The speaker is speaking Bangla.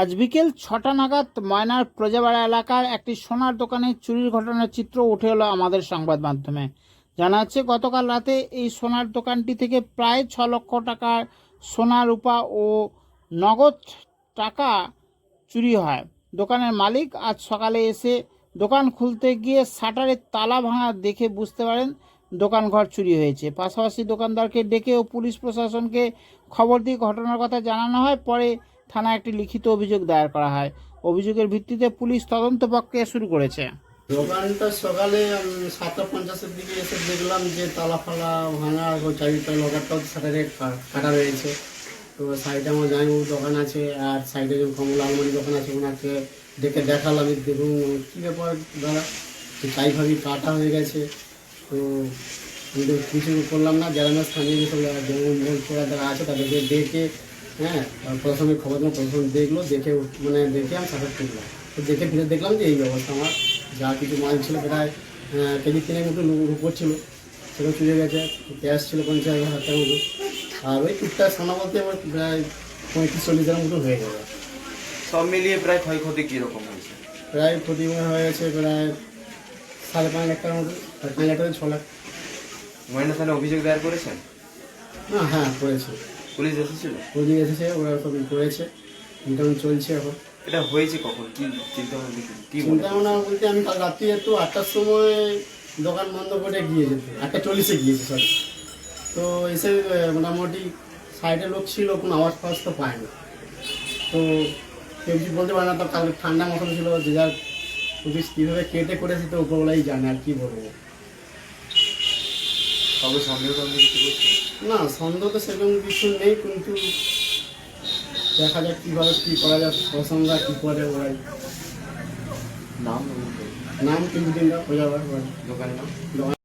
আজ বিকেল ছটা নাগাদ ময়নার প্রজাবাড়া এলাকার একটি সোনার দোকানে চুরির ঘটনার চিত্র উঠে এলো আমাদের সংবাদ মাধ্যমে। জানা যাচ্ছে, গতকাল রাতে এই সোনার দোকানটি থেকে প্রায় ছ লক্ষ টাকার সোনা, রূপা ও নগদ টাকা চুরি হয়। দোকানের মালিক আজ সকালে এসে দোকান খুলতে গিয়ে শাটারের তালা ভাঙা দেখে বুঝতে পারেন দোকান ঘর চুরি হয়েছে। পাশাপাশি দোকানদারকে ডেকে ও পুলিশ প্রশাসনকে খবর দিয়ে ঘটনার কথা জানানো হয়। পরে থানায় একটি লিখিত অভিযোগ দায়ের করা হয়। অভিযোগের ভিত্তিতে পুলিশ তদন্ত প্রক্রিয়া শুরু করেছে। দোকানটা সকালে সাতটা পঞ্চাশের দিকে এসে দেখলাম যে তালা ফালা ভাঙা চারিটা লকারটাও সাইডে কাটা রয়েছে। তো সাইডে আমার জামাইবাবুর দোকান আছে আর সাইডে যে কমলা আলমারি দোকান আছে, ওনাকে ডেকে দেখালাম দেখুন কী ব্যাপার দাদা? চাই ভাবি কাটা হয়ে গেছে। তো কিছু করলাম না গ্রামের স্থানীয় যেসব যারা আছে তাদেরকে ডেকে হ্যাঁ প্রথমে খবর দিলাম প্রথমে দেখল দেখে মানে দেখে আমি সাপোর্ট করলাম তো দেখে ফিরে দেখলাম যে এই ব্যবস্থা আমার যা কিছু মাল ছিল প্রায় কেজি তিনের মতো উপর ছিল। সেটা চুরে গেছে ক্যাশ ছিল পঞ্চাশ হাজার টাকার মতো। আর ওই টুকটাক সোনা বলতে আমার প্রায় পঁয়ত্রিশ চল্লিশ হাজার মতো হয়ে যাবে সব মিলিয়ে প্রায় ক্ষয়ক্ষতি কীরকম হয়েছে? প্রায় ক্ষতি হয়ে গেছে প্রায় সাড়ে পাঁচ লাখ টাকার মতো সাড়ে পাঁচ লাখ টাকা ছ লাখ। ময়না থানায় অভিযোগ দায়ের করেছেন? না হ্যাঁ করেছে। পুলিশ এসেছিল? পুলিশ এসেছে ওরা সব করেছে। ইন্টারভিউ চলছে এখন। এটা হয়েছে কখন? কি চিন্তা ভাবনা কি- কি চিন্তা ভাবনা বলতে আমি কাল রাত্রি একটু আটটার সময় দোকান বন্ধ করে গিয়েছে আটটা চল্লিশে গিয়েছে সরি তো এসে মোটামুটি সাইডে লোক ছিল কোনো আওয়াজ ফাওয়াজ তো পায় না। তো কেউ কিছু বলতে পারে না তো কাল ঠান্ডা মতন ছিল যে যার পুলিশ কীভাবে কেটে করেছে তো উপরবেলাই জানে আর কী বলব। সবে সন্দেহ কিছু করছে? না ছন্দ তো সেরকম কিছু নেই কিন্তু দেখা যাক কীভাবে কী করা যায় প্রসঙ্গা কী করে ওরাই। নাম নাম কিন্তু দিন ওই দোকানের নাম?